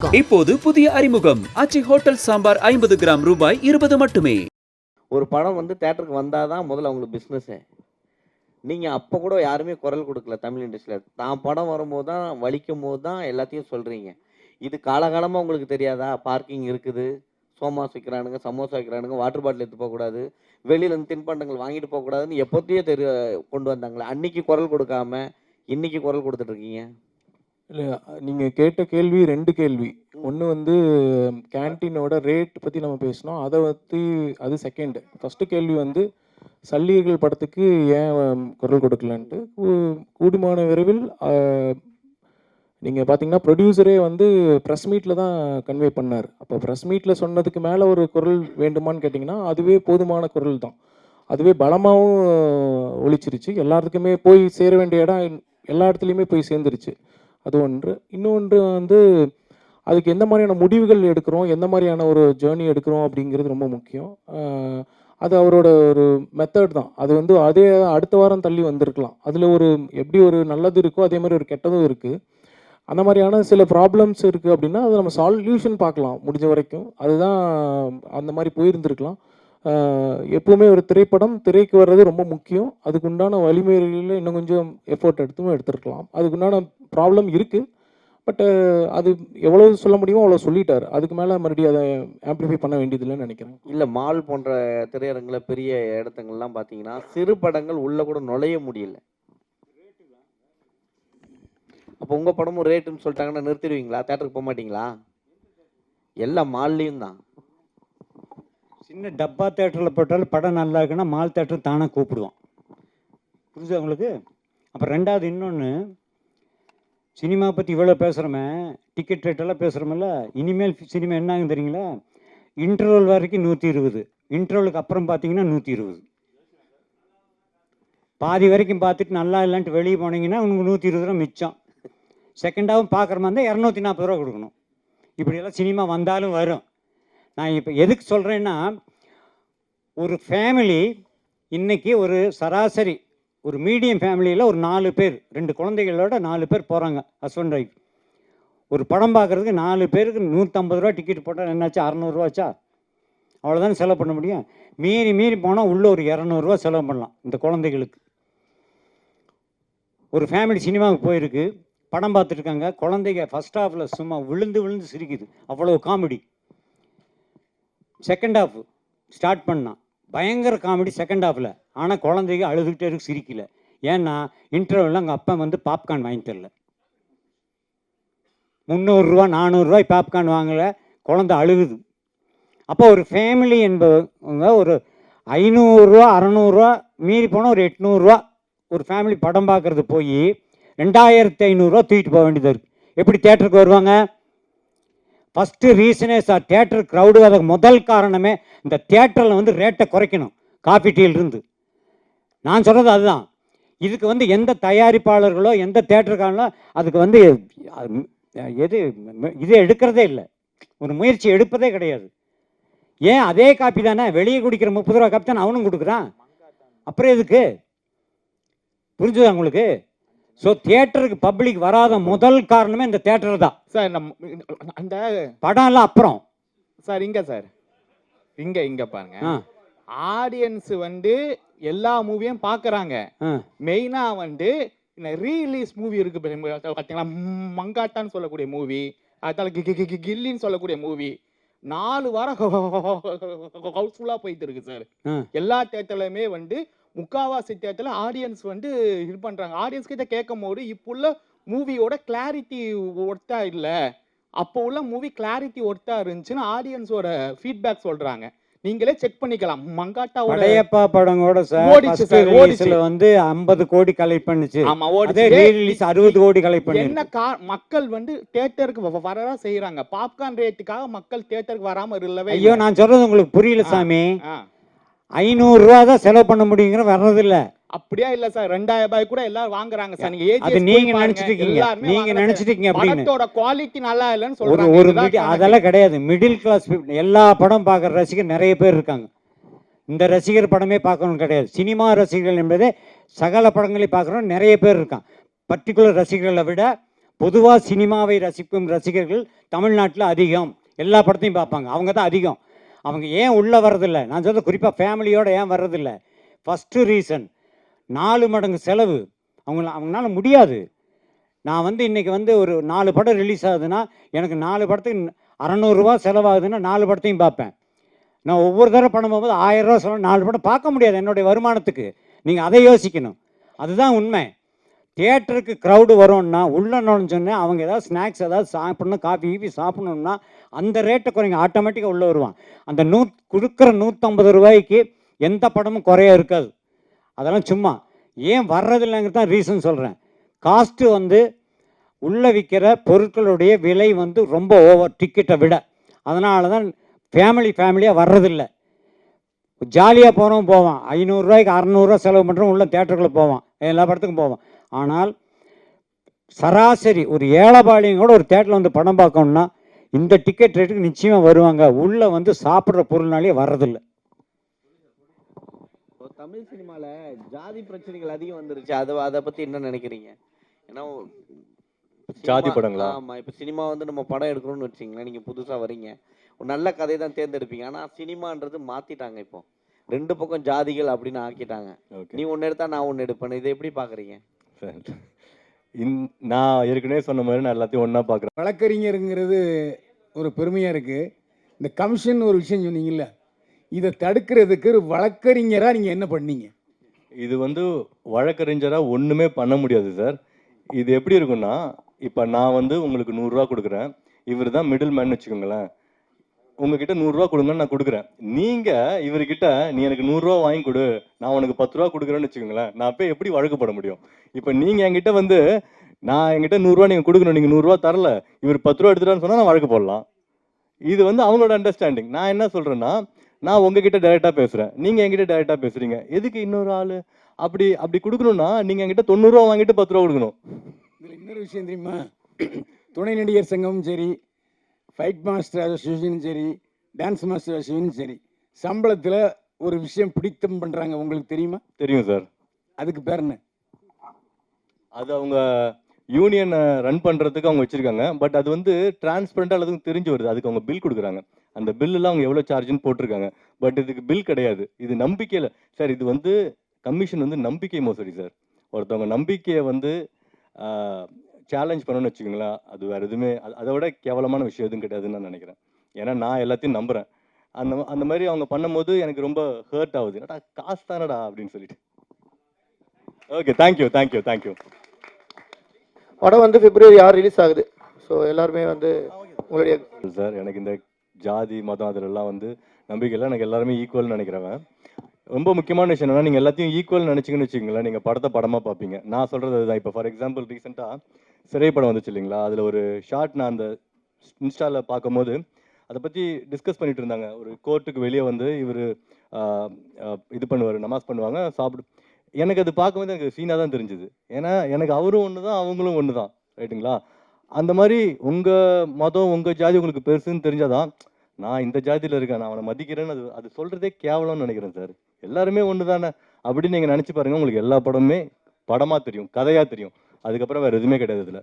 இப்போது புதிய அறிமுகம். அச்சி ஹோட்டல் சாம்பார் ஐம்பது கிராம் ரூபாய் இருபது மட்டுமே. ஒரு படம் வந்து தேட்டருக்கு வந்தால் தான் முதல்ல அவங்களுக்கு பிஸ்னஸ்ஸு நீங்கள் அப்போ கூட யாருமே குரல் கொடுக்கல தமிழ் இண்டஸ்ட்ரியில் தான் படம் வரும்போது தான் வலிக்கும் போது தான் எல்லாத்தையும் சொல்கிறீங்க இது காலகாலமாக உங்களுக்கு தெரியாதா? பார்க்கிங் இருக்குது. சோமாஸ் வைக்கிறானுங்க சமோசா வைக்கிறானுங்க வாட்டர் பாட்டில் எடுத்து போகக்கூடாது. வெளியிலேருந்து தின்பண்டங்கள் வாங்கிட்டு போகக்கூடாதுன்னு எப்போத்தையும் தெரிய கொண்டு வந்தாங்களே. அன்னைக்கு குரல் கொடுக்காம இன்னைக்கு குரல் கொடுத்துட்ருக்கீங்க இல்லை நீங்கள் கேட்ட கேள்வி ரெண்டு கேள்வி. ஒன்று வந்து கேன்டீனோட ரேட் பற்றி நம்ம பேசினோம். அதை பற்றி அது செகண்டு ஃபஸ்ட்டு கேள்வி வந்து சல்லியர்கள் படத்துக்கு ஏன் குரல் கொடுக்கலன்ட்டு. கூடுமான விரைவில் நீங்கள் பார்த்தீங்கன்னா ப்ரொடியூசரே வந்து ப்ரெஸ் மீட்டில் தான் கன்வே பண்ணார். அப்போ ப்ரெஸ் மீட்டில் சொன்னதுக்கு மேலே ஒரு குரல் வேண்டுமான்னு கேட்டிங்கன்னா அதுவே போதுமான குரல் தான். அதுவே பலமாகவும் ஒழிச்சிருச்சு எல்லாத்துக்குமே போய் சேர வேண்டிய இடம் எல்லா இடத்துலையுமே போய் சேர்ந்துருச்சு. அது ஒன்று. இன்னொன்று வந்து அதுக்கு எந்த மாதிரியான முடிவுகள் எடுக்கிறோம் எந்த மாதிரியான ஒரு ஜேர்னி எடுக்கிறோம் அப்படிங்கிறது ரொம்ப முக்கியம். அது அவரோட ஒரு மெத்தட் தான். அது வந்து அதே அடுத்த வாரம் தள்ளி வந்திருக்கலாம். அதில் ஒரு எப்படி ஒரு நல்லது இருக்கோ அதே மாதிரி ஒரு கெட்டதும் இருக்குது அந்த மாதிரியான சில ப்ராப்ளம்ஸ் இருக்குது அப்படின்னா அதை நம்ம சால்யூஷன் பார்க்கலாம் முடிஞ்ச வரைக்கும். அதுதான் அந்த மாதிரி போயிருந்திருக்கலாம். எப்பவுமே ஒரு திரைப்படம் திரைக்கு வர்றது ரொம்ப முக்கியம். அதுக்கு உண்டான இன்னும் கொஞ்சம் எஃபோர்ட் எடுத்தும் எடுத்துருக்கலாம். அதுக்கு உண்டான ப்ராப்ளம் இருக்குது பட்டு அது எவ்வளோ சொல்ல முடியுமோ அவ்வளோ சொல்லிட்டார். அதுக்கு மேலே மறுபடியும் அதை ஆம்பிளிஃபை பண்ண வேண்டியதில்லைன்னு நினைக்கிறேன். இல்லை மால் போன்ற திரையரங்கில் பெரிய இடத்துங்கள்லாம் பார்த்தீங்கன்னா சிறு படங்கள் உள்ளே கூட நுழைய முடியல. அப்போ உங்கள் படமும் ரேட்டுன்னு சொல்லிட்டாங்கன்னா நிறுத்திடுவீங்களா? தேட்டருக்கு போக மாட்டீங்களா? எல்லா மால்லையும் தான். சின்ன டப்பா தேட்டரில் போட்டாலும் படம் நல்லா இருக்குன்னா மால் தேட்டர் தானாக கூப்பிடுவான். புரியுதா உங்களுக்கு? அப்புறம் ரெண்டாவது இன்னொன்று சினிமா பற்றி இவ்வளோ பேசுகிறோமே டிக்கெட் ரேட்டெல்லாம் பேசுகிறோமில்ல இனிமேல் சினிமா என்ன ஆகும் தெரியுங்களா? இன்டர்வல் வரைக்கும் நூற்றி இருபது. இன்டர்வலுக்கு அப்புறம் பார்த்தீங்கன்னா நூற்றி இருபது. பாதி வரைக்கும் பார்த்துட்டு நல்லா இல்லைன்ட்டு வெளியே போனீங்கன்னா உங்களுக்கு நூற்றி இருபது ரூபா மிச்சம். செகண்டாகவும் பார்க்குற மாதிரி இருந்தால் இரநூத்தி நாற்பது ரூபா கொடுக்கணும். இப்படியெல்லாம் சினிமா வந்தாலும் வரும். நான் இப்போ எதுக்கு சொல்கிறேன்னா ஒரு ஃபேமிலி இன்னைக்கு ஒரு சராசரி ஒரு மீடியம் ஃபேமிலியில் ஒரு நாலு பேர் ரெண்டு குழந்தைகளோட நாலு பேர் போகிறாங்க ஹஸ்பண்ட் ஒய்ஃப் ஒரு படம் பார்க்குறதுக்கு நாலு பேருக்கு நூற்றம்பது ரூபா டிக்கெட் போட்டால் என்னாச்சு அறநூறுவாச்சா அவ்வளோதானே செலவு பண்ண முடியும்? மீறி மீறி போனால் உள்ளே ஒரு இரநூறுவா செலவு பண்ணலாம் இந்த குழந்தைகளுக்கு. ஒரு ஃபேமிலி சினிமாவுக்கு போயிருக்கு படம் பார்த்துருக்காங்க குழந்தைங்க ஃபஸ்ட் ஹாஃபில் சும்மா விழுந்து விழுந்து சிரிக்குது. அவ்வளோ காமெடி செகண்ட் ஹாஃப் ஸ்டார்ட் பண்ணான் பயங்கர காமெடி செகண்ட் ஹாஃபில் ஆனால் குழந்தைங்க அழுதுகிட்டே இருக்கு சிரிக்கல. ஏன்னா இன்டர்வலில் அங்கே அப்பா வந்து பாப்கார்ன் வாங்கி தரல. முந்நூறுரூவா நானூறுரூவாய் பாப்கார்ன் வாங்கல. குழந்த அழுகுது. அப்போ ஒரு ஃபேமிலி என்பவங்க ஒரு ஐநூறுரூவா அறநூறுவா மீறி போனால் ஒரு எட்நூறுரூவா ஒரு ஃபேமிலி படம் பார்க்குறது போய் ரெண்டாயிரத்தி ஐநூறுரூவா தூக்கிட்டு போக வேண்டியது இருக்குது எப்படி தேட்டருக்கு வருவாங்க? ஃபஸ்ட்டு ரீசனே சார் தேட்டர் க்ரௌடு அதுக்கு முதல் காரணமே இந்த தேட்டரில் வந்து ரேட்டை குறைக்கணும். காஃபி டீலிருந்து நான் சொல்கிறது அதுதான். இதுக்கு வந்து எந்த தயாரிப்பாளர்களோ எந்த தேட்டருக்காரங்களோ அதுக்கு வந்து எது இது எடுக்கிறதே இல்லை. ஒரு முயற்சி எடுப்பதே கிடையாது. ஏன்? அதே காப்பி தானே? வெளியே குடிக்கிற முப்பது ரூபா காப்பி தானே? அவனும் கொடுக்குறான். அப்புறம் எதுக்கு? புரிஞ்சுதா உங்களுக்கு? ஸோ தியேட்டருக்கு பப்ளிக் வராத முதல் காரணமே இந்த தேட்டர் தான். சார் நம்ம அந்த படம் எல்லாம் அப்புறம். சார் இங்க சார் இங்க இங்க பாருங்க. ஆடியன்ஸ் வந்து எல்லா மூவியும் பாக்குறாங்க. ஆ. மெயினா வந்து இந்த ரீலீஸ் மூவி இருக்கு ம், மங்காட்டான்னு சொல்லக்கூடிய மூவி அதால கி- கி- கி- கில்லின்னு சொல்லக்கூடிய மூவி நாலு வாரம் ஹவுஸ்ஃபுல்லா போயிட்டு இருக்கு சார். எல்லா தேட்டர்லயுமே வந்து முக்காவாசி தேட்டர்ல ஆடியன்ஸ் வந்து இது பண்றாங்க. ஆடியன்ஸ் கிட்ட கேட்கும் போது இப்போ உள்ள மூவியோட கிளாரிட்டி ஒர்த்தா இல்ல. அப்போ உள்ள மூவி கிளாரிட்டி ஒர்த்தா இருந்துச்சுன்னு ஆடியன்ஸோட ஃபீட்பேக் சொல்றாங்க. நீங்களே செக் பண்ணிக்கலாம். மங்காட்டாவோட படையப்பா படங்கோட சார் ஓடிச்சு சார், ஓடிச்சு. ரிலீஸ்ல வந்து 50 கோடி கலெக்ட் பண்ணுச்சு. ஆமா ஓடிச்சு. ரீ ரிலீஸ் 60 கோடி கலெக்ட் என்ன பண்ணிருக்கு கா மக்கள் வந்து தியேட்டருக்கு வரதான் செய்யறாங்க பாப்கார்ன் ரேட்டுக்காக மக்கள் தியேட்டருக்கு வராம இல்லவே ஐயோ. நான் சொல்றது உங்களுக்கு புரியல. சாமி. ஆ. ஐநூறு ரூபா தான் செலவு பண்ண முடியுங்கிற வர்றது இல்ல. அப்படியா இல்ல சார். ரெண்டாயிரம் ரூபாய் கூட எல்லாரும் வாங்குறாங்க சார். நீங்க AGS அது நீங்க நினைச்சிட்டு இருக்கீங்க. எல்லாருமே நீங்க வாங்குறாங்க. நினைச்சிட்டு இருக்கீங்க படத்தோட குவாலிட்டி நல்லா இல்லைன்னு ஒரு சொல்றாங்க. ஒரு கணக்கு. அதெல்லாம் கிடையாது. மிடில் கிளாஸ் எல்லா படம் பார்க்குற ரசிகர் நிறைய பேர் இருக்காங்க. இந்த ரசிகர் படமே பார்க்கணும் கிடையாது. சினிமா ரசிகர்கள் என்பதே சகல படங்களை பார்க்குறோம் நிறைய பேர் இருக்கான் பர்டிகுலர் ரசிகர்களை விட பொதுவாக சினிமாவை ரசிக்கும் ரசிகர்கள் தமிழ்நாட்டில் அதிகம். எல்லா படத்தையும் பார்ப்பாங்க. அவங்க தான் அதிகம். அவங்க ஏன் உள்ளே வர்றதில்ல? நான் சொல்ல குறிப்பாக ஃபேமிலியோடு ஏன் வர்றதில்ல? ஃபஸ்ட்டு ரீசன் நாலு மடங்கு செலவு. அவங்கள அவங்களால முடியாது. நான் வந்து இன்றைக்கி வந்து ஒரு நாலு படம் ரிலீஸ் ஆகுதுன்னா எனக்கு நாலு படத்துக்கு அறநூறுரூவா செலவாகுதுன்னா நாலு படத்தையும் பார்ப்பேன். நான் ஒவ்வொரு தடவை படம் போகும்போது ஆயிரம் ரூபா செலவு நாலு படம் பார்க்க முடியாது என்னுடைய வருமானத்துக்கு. நீங்கள் அதை யோசிக்கணும். அதுதான் உண்மை. தியேட்டருக்கு க்ரௌடு வரும்னா உள்ளே நுழைஞ்சோன்னே அவங்க ஏதாவது ஸ்நாக்ஸ் ஏதாவது சாப்பிட்ணும் காஃபி கீஃபி சாப்பிட்ணுன்னா அந்த ரேட்டை குறைங்க. ஆட்டோமேட்டிக்காக உள்ளே வருவான். அந்த நூ கொடுக்குற நூற்றம்பது ரூபாய்க்கு எந்த படமும் குறைய இருக்காது. அதெல்லாம் சும்மா. ஏன் வர்றதில்லைங்கிறது தான் ரீசன் சொல்கிறேன் காஸ்ட்டு வந்து உள்ளே விற்கிற பொருட்களுடைய விலை வந்து ரொம்ப ஓவர் டிக்கெட்டை விட. அதனால தான் ஃபேமிலி ஃபேமிலியாக வர்றதில்லை. ஜாலியாக போகிறவன் போவான். ஐநூறுரூவாய்க்கு அறநூறுரூவா செலவு பண்ணுறவன் உள்ள தேட்டருக்குள்ளே போவான். எல்லா படத்துக்கும் போவான். ஆனால் சராசரி ஒரு ஏழைபாளையம் கூட ஒரு தேட்டரில் வந்து படம் பார்க்கணும்னா இந்த டிக்கெட் ரேட்டுக்கு நிச்சயமாக வருவாங்க. உள்ளே வந்து சாப்பிட்ற பொருள்னாலே வர்றதில்ல. தமிழ் சினிமால ஜாதி பிரச்சனைகள் அதிகம் வந்துருச்சு. அதை அதை பத்தி என்ன நினைக்கிறீங்க? ஏன்னா ஜாதி படங்களா? ஆமா இப்ப சினிமா வந்து நம்ம படம் எடுக்கணும்னு வச்சிங்களேன் நீங்க புதுசா வரீங்க. ஒரு நல்ல கதையை தான் தேர்ந்தெடுப்பீங்க. ஆனா சினிமான்றது மாத்திட்டாங்க இப்போ. ரெண்டு பக்கம் ஜாதிகள் அப்படின்னு ஆக்கிட்டாங்க. நீ ஒன்னு எடுத்தா நான் ஒன்னு எடுப்பேன் இதை எப்படி பாக்குறீங்க இந் நான் ஏற்கனவே சொன்ன மாதிரி நான் எல்லாத்தையும் ஒன்றா பார்க்குறேன். வழக்கறிஞருங்கிறது ஒரு பெருமையாக இருக்குது இந்த கமிஷன் ஒரு விஷயம் சொன்னீங்கல்ல இதை தடுக்கிறதுக்கு ஒரு வழக்கறிஞராக நீங்கள் என்ன பண்ணீங்க? இது வந்து வழக்கறிஞராக ஒன்றுமே பண்ண முடியாது சார். இது எப்படி இருக்கும்னா இப்போ நான் வந்து உங்களுக்கு நூறுரூவா கொடுக்குறேன். இவர் தான் மிடில் மேன் வச்சுக்கோங்களேன். உங்ககிட்ட நூறுரூவா கொடுங்கன்னு நான் கொடுக்குறேன். நீங்கள் இவர்கிட்ட நீ எனக்கு நூறுரூவா வாங்கி கொடு. நான் உனக்கு பத்து ரூபா கொடுக்குறேன்னு வச்சுக்கோங்களேன். நான் போய் எப்படி வழக்குப்பட முடியும்? இப்போ நீங்கள் என்கிட்ட வந்து நான் என்கிட்ட நூறுரூவா நீங்கள் கொடுக்கணும். நீங்கள் நூறுரூவா தரல. இவர் பத்து ரூபா எடுத்துட்டான்னு சொன்னால் நான் வழக்கு போடலாம். இது வந்து அவங்களோட அண்டர்ஸ்டாண்டிங் நான் என்ன சொல்கிறேன்னா நான் உங்ககிட்ட டைரெக்டாக பேசுகிறேன் நீங்கள் என்கிட்ட டைரெக்டாக பேசுகிறீங்க எதுக்கு இன்னொரு ஆள்? அப்படி அப்படி கொடுக்கணும்னா நீங்கள் என்கிட்ட தொண்ணூறுரூவா வாங்கிட்டு பத்து ரூபா கொடுக்கணும். இதில் இன்னொரு விஷயம் தெரியுமா? துணை நடிகர் சங்கமும் சரி ஃபைட் மாஸ்டர் அசோசியேஷனும் சரி டான்ஸ் மாஸ்டர் அசோசியேஷனும் சரி சம்பளத்தில் ஒரு விஷயம் பிடித்தம் பண்ணுறாங்க உங்களுக்கு தெரியுமா? தெரியும் சார். அதுக்கு பேர் என்ன? அது அவங்க யூனியனை ரன் பண்ணுறதுக்கு அவங்க வச்சுருக்காங்க. பட் அது வந்து டிரான்ஸ்பரண்டாக எல்லாத்துக்கும் தெரிஞ்சு வருது. அதுக்கு அவங்க பில் கொடுக்குறாங்க. அந்த பில்லுலாம் அவங்க எவ்வளோ சார்ஜ்னு போட்டிருக்காங்க. பட் இதுக்கு பில் கிடையாது. இது நம்பிக்கையில் சார் இது வந்து கமிஷன் வந்து நம்பிக்கை மோசடி சார். ஒருத்தவங்க நம்பிக்கையை வந்து சேலஞ்ச் பண்ணணும்னு வச்சுக்கோங்களேன். அது வேறு எதுவுமே அது- அதை விட கேவலமான விஷயம் எதுவும் கிடையாதுன்னு நான் நினைக்கிறேன். ஏன்னா நான் எல்லாத்தையும் நம்புகிறேன் அந்த அந்த மாதிரி அவங்க பண்ணும்போது எனக்கு ரொம்ப ஹர்ட் ஆகுது. என்னடா காசு தானடா அப்படின்னு சொல்லிட்டு. ஓகே தேங்க்யூ தேங்க்யூ தேங்க்யூ படம் வந்து பிப்ரவரி ஆறு ரிலீஸ் ஆகுது. ஸோ எல்லாருமே வந்து உங்களுடைய சார் எனக்கு இந்த ஜாதி மதம் அதிலெல்லாம் வந்து நம்பிக்கை இல்லை எனக்கு எல்லாருமே ஈக்குவல்னு நினைக்கிறவன். ரொம்ப முக்கியமான விஷயம் என்னன்னா நீங்கள் எல்லாத்தையும் ஈக்குவல் நினச்சிங்கன்னு வச்சுக்கோங்களேன். நீங்கள் படத்தை படமாக பார்ப்பீங்க. நான் சொல்கிறது அதுதான். இப்போ ஃபார் எக்ஸாம்பிள் ரீசெண்டாக சிறை படம் வந்துச்சு இல்லைங்களா? அதில் ஒரு ஷார்ட் நான் அந்த இன்ஸ்டாவில் பார்க்கும்போது அதை பற்றி டிஸ்கஸ் பண்ணிட்டு இருந்தாங்க. ஒரு கோர்ட்டுக்கு வெளியே வந்து இவர் இது பண்ணுவார் நமாஸ் பண்ணுவாங்க சாப்பிடு எனக்கு அது பார்க்கும்போது எனக்கு சீனாக தான் தெரிஞ்சுது. ஏன்னா எனக்கு அவரும் ஒன்று தான் அவங்களும் ஒன்று தான் ரைட்டுங்களா? அந்த மாதிரி உங்கள் மதம் உங்கள் ஜாதி உங்களுக்கு பெருசுன்னு தெரிஞ்சாதான் நான் இந்த ஜாதியில் இருக்கேன் நான் அவனை மதிக்கிறேன்னு அது அது சொல்கிறதே கேவலம்னு நினைக்கிறேன் சார். எல்லாருமே ஒன்று தானே அப்படின்னு நீங்கள் நினச்சி பாருங்கள் உங்களுக்கு எல்லா படமுமே படமாக தெரியும் கதையாக தெரியும். அதுக்கப்புறம் வேறு எதுவுமே கிடையாது இதில்